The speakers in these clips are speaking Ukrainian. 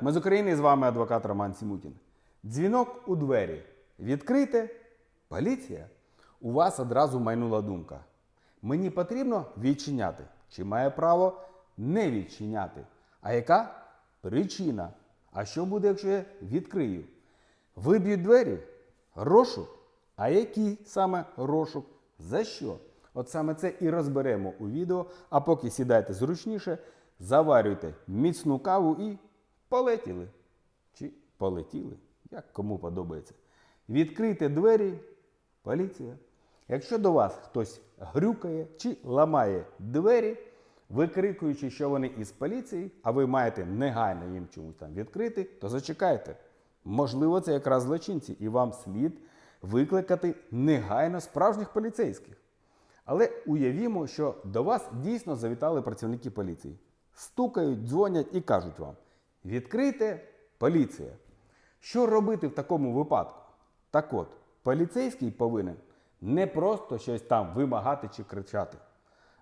Ми з України з вами адвокат Роман Сімутін. Дзвінок у двері. Відкрите. Поліція. У вас одразу майнула думка. Мені потрібно відчиняти. Чи має право не відчиняти? А яка причина? А що буде, якщо я відкрию? Виб'ють двері? Розшук? А який саме розшук? За що? От саме це і розберемо у відео. А поки сідайте зручніше, заварюйте міцну каву і полетіли. Чи полетіли, як кому подобається. Відкрийте двері, поліція. Якщо до вас хтось грюкає чи ламає двері, викрикуючи, що вони із поліції, а ви маєте негайно їм чомусь там відкрити, то зачекайте. Можливо, це якраз злочинці, і вам слід викликати негайно справжніх поліцейських. Але уявімо, що до вас дійсно завітали працівники поліції. Стукають, дзвонять і кажуть вам: відкрийте поліція. Що робити в такому випадку? Так от, поліцейський повинен не просто щось там вимагати чи кричати,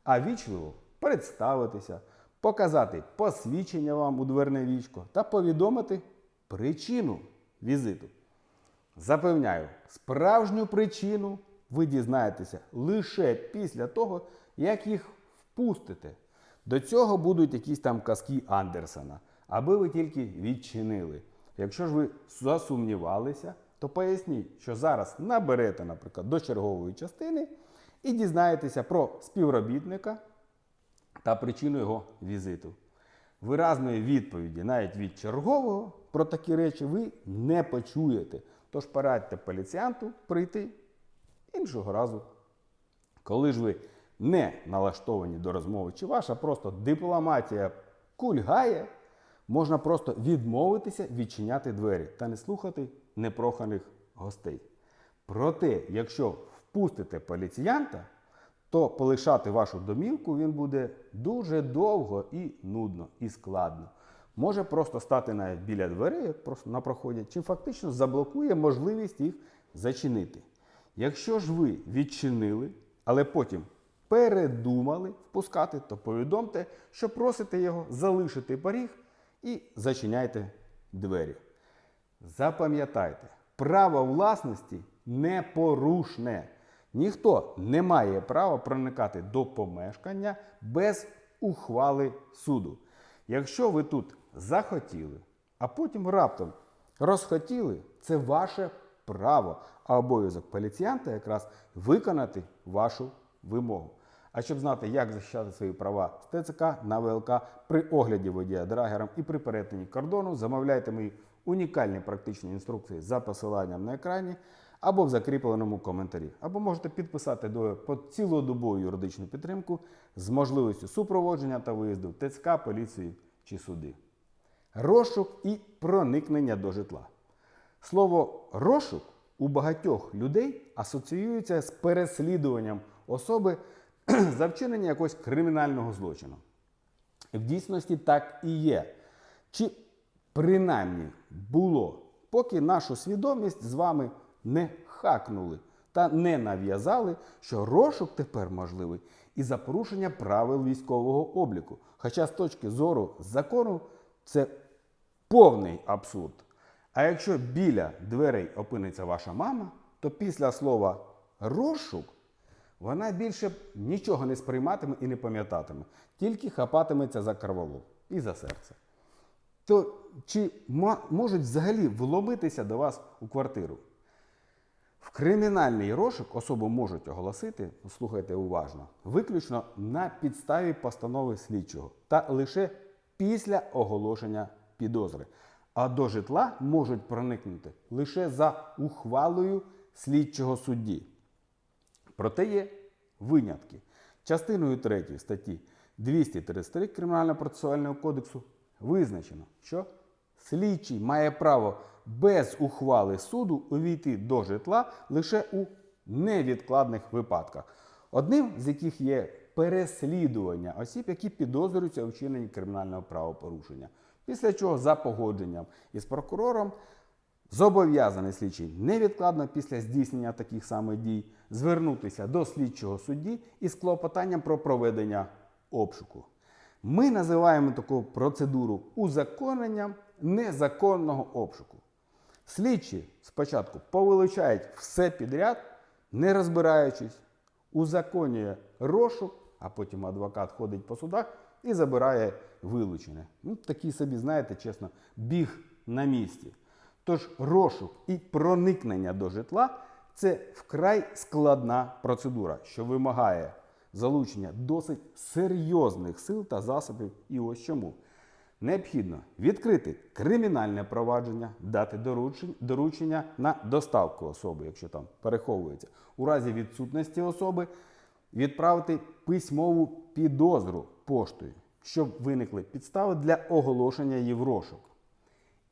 а вічливо представитися, показати посвідчення вам у дверне вічко та повідомити причину візиту. Запевняю, справжню причину ви дізнаєтеся лише після того, як їх впустите. До цього будуть якісь там казки Андерсена, аби ви тільки відчинили. Якщо ж ви засумнівалися, то поясніть, що зараз наберете, наприклад, до чергової частини і дізнаєтеся про співробітника та причину його візиту. Виразної відповіді навіть від чергового про такі речі ви не почуєте. Тож порадьте поліціянту прийти іншого разу. Коли ж ви не налаштовані до розмови, чи ваша просто дипломатія кульгає, можна просто відмовитися відчиняти двері та не слухати непроханих гостей. Проте, якщо впустите поліціянта, то полишати вашу домівку він буде дуже довго і нудно, і складно. Може просто стати навіть біля дверей просто на проході, чи фактично заблокує можливість їх зачинити. Якщо ж ви відчинили, але потім передумали впускати, то повідомте, що просите його залишити поріг і зачиняйте двері. Запам'ятайте, право власності непорушне. Ніхто не має права проникати до помешкання без ухвали суду. Якщо ви тут захотіли, а потім раптом розхотіли, це ваше право, а обов'язок поліціянта якраз виконати вашу вимогу. А щоб знати, як захищати свої права з ТЦК на ВЛК при огляді водія драгером і при перетині кордону, замовляйте мої унікальні практичні інструкції за посиланням на екрані або в закріпленому коментарі. Або можете підписати до по цілодобову юридичну підтримку з можливістю супроводження та виїзду в ТЦК, поліцію чи суди. Розшук і проникнення до житла. Слово розшук у багатьох людей асоціюється з переслідуванням особи за вчинення якогось кримінального злочину. В дійсності так і є. Чи принаймні було, поки нашу свідомість з вами не хакнули та не нав'язали, що розшук тепер можливий і за порушення правил військового обліку. Хоча з точки зору закону це повний абсурд. А якщо біля дверей опиниться ваша мама, то після слова розшук вона більше нічого не сприйматиме і не пам'ятатиме, тільки хапатиметься за кроволоб і за серце. То чи можуть взагалі вломитися до вас у квартиру? В кримінальний розшук особу можуть оголосити, слухайте уважно, виключно на підставі постанови слідчого та лише після оголошення підозри. А до житла можуть проникнути лише за ухвалою слідчого судді. Проте є винятки. Частиною 3 статті 233 Кримінально-процесуального кодексу визначено, що слідчий має право без ухвали суду увійти до житла лише у невідкладних випадках, одним з яких є переслідування осіб, які підозрюються у вчиненні кримінального правопорушення. Після чого за погодженням із прокурором Зобов'язаний слідчий невідкладно після здійснення таких самих дій звернутися до слідчого судді із клопотанням про проведення обшуку. Ми називаємо таку процедуру узаконенням незаконного обшуку. Слідчі спочатку повилучають все підряд, не розбираючись, узаконює розшук, а потім адвокат ходить по судах і забирає вилучене. Ну, такий собі, знаєте, чесно, біг на місці. Тож розшук і проникнення до житла це вкрай складна процедура, що вимагає залучення досить серйозних сил та засобів. І ось чому. Необхідно відкрити кримінальне провадження, дати доручення на доставку особи, якщо там переховується. У разі відсутності особи відправити письмову підозру поштою, щоб виникли підстави для оголошення її в розшук.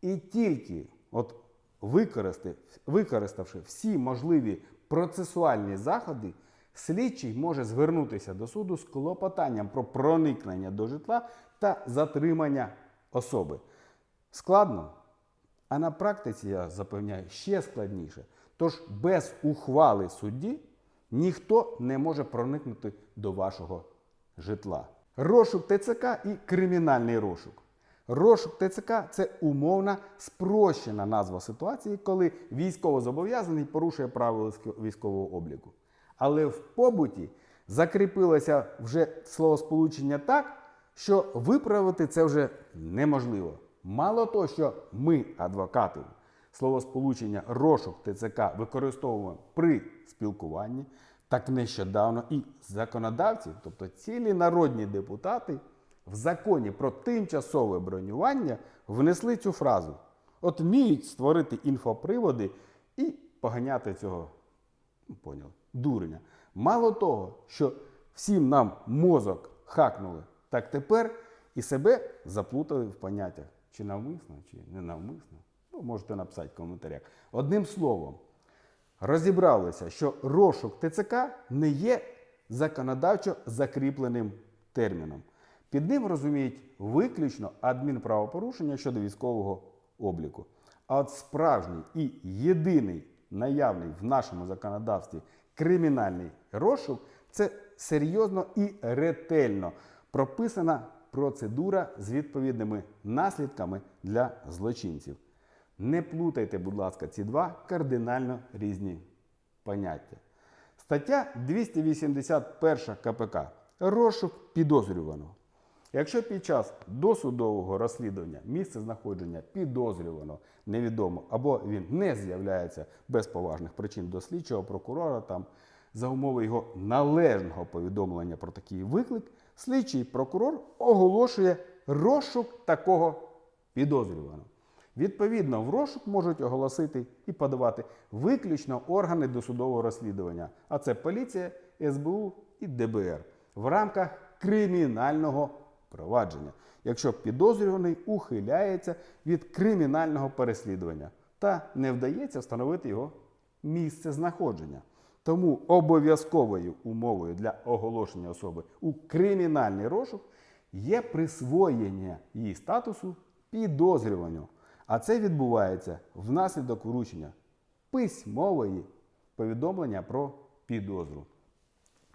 І тільки от використав- використавши всі можливі процесуальні заходи, слідчий може звернутися до суду з клопотанням про проникнення до житла та затримання особи. Складно, а на практиці я запевняю ще складніше. Тож без ухвали судді ніхто не може проникнути до вашого житла. Розшук ТЦК і кримінальний розшук. Розшук ТЦК це умовна спрощена назва ситуації, коли військовозобов'язаний порушує правила військового обліку. Але в побуті закріпилося вже словосполучення так, що виправити це вже неможливо. Мало того, що ми, адвокати, словосполучення розшук ТЦК використовуємо при спілкуванні, так нещодавно і законодавці, тобто цілі народні депутати, в законі про тимчасове бронювання внесли цю фразу. От вміють створити інфоприводи і поганяти цього Ну, поняли, дуреня. Мало того, що всім нам мозок хакнули, так тепер і себе заплутали в поняттях. Чи навмисно, чи не навмисно. Ну, можете написати в коментарях. Одним словом, розібралися, що розшук ТЦК не є законодавчо закріпленим терміном. Під ним розуміють виключно адмінправопорушення щодо військового обліку. А от справжній і єдиний наявний в нашому законодавстві кримінальний розшук це серйозно і ретельно прописана процедура з відповідними наслідками для злочинців. Не плутайте, будь ласка, ці два кардинально різні поняття. Стаття 281 КПК. Розшук підозрюваного. Якщо під час досудового розслідування місце знаходження підозрюваного невідомо або він не з'являється без поважних причин до слідчого прокурора там за умови його належного повідомлення про такий виклик, слідчий прокурор оголошує розшук такого підозрюваного. Відповідно, в розшук можуть оголосити і подавати виключно органи досудового розслідування, а це поліція, СБУ і ДБР в рамках кримінального провадження, якщо підозрюваний ухиляється від кримінального переслідування та не вдається встановити його місце знаходження. Тому обов'язковою умовою для оголошення особи у кримінальний розшук є присвоєння її статусу підозрюванню. А це відбувається внаслідок вручення письмової повідомлення про підозру.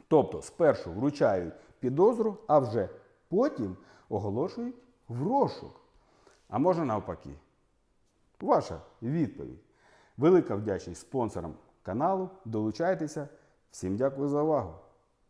Тобто спершу вручають підозру, а вже потім оголошують в розшук. А може навпаки. Ваша відповідь. Велика вдячність спонсорам каналу. Долучайтеся. Всім дякую за увагу.